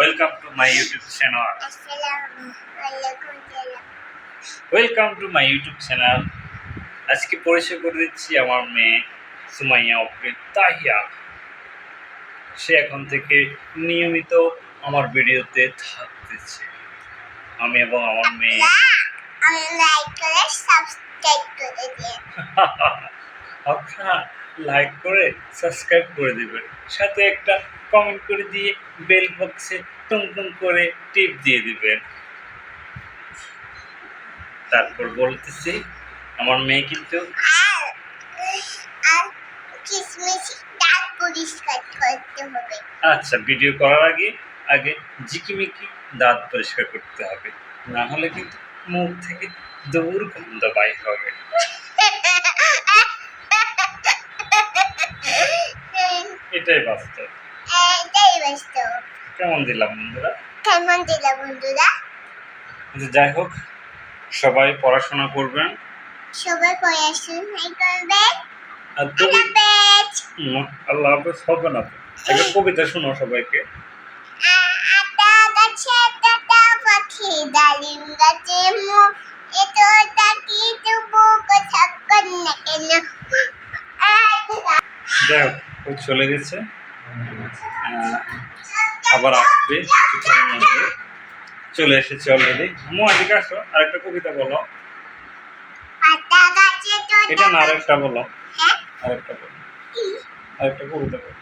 Welcome to my YouTube channel welcome to my YouTube channel আজকে পরিচয় করে দিচ্ছি আমার মেয়ে সুমাইয়া ওকে তাহিয়া। সে এখন থেকে নিয়মিত আমার ভিডিওতে থাকতেছে। আমি এবং আমার মেয়ে। আমি লাইক করে সাবস্ক্রাইব করে দিন আপনারা লাইক করে সাবস্ক্রাইব করে দেবেন। সাথে একটা কমেন্ট করে দিয়ে বেল বক্সে টুং টুং করে টিপ দিয়ে দিবেন। তারপর বলতেছি আমার মেয়ে কিন্তু আচ্ছা ভিডিও করার আগে আগে ঝিকিমিকি দাঁত পরিষ্কার করতে হবে। না হলে কিন্তু মুখ থেকে দৌড় গন্ধ বাই হবে। এটাই বাস্তব। এটাই বাস্তব। কেমন দিলাম বন্ধুরা? কেমন দিল বন্ধুরা? কিন্তু যাই হোক সবাই পড়াশোনা করবেন। সবাই পড়াশোনা করবেন। আর আল্লাহ হাফেজ। হবে না একটা কবিতা শোনো সবাইকে। আটা গাছে টাটা পাখি ডালিম গাছে মো। এতো তাকি তবু কথা কর কেন? যাই হোক ও চলে গেছে। আবার আসবে চলে এসেছে অলরেডি মো, এদিকে আসো, আরেকটা কবিতা বলো। এটা না, আরেকটা বলো। আরেকটা বলো। আরেকটা কবিতা বলো।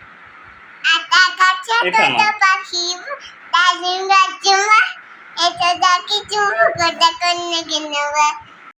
এটা না। টাটা পাখি ডালিম গাছে মো এতো তাকি তবু কথা কর না। কেন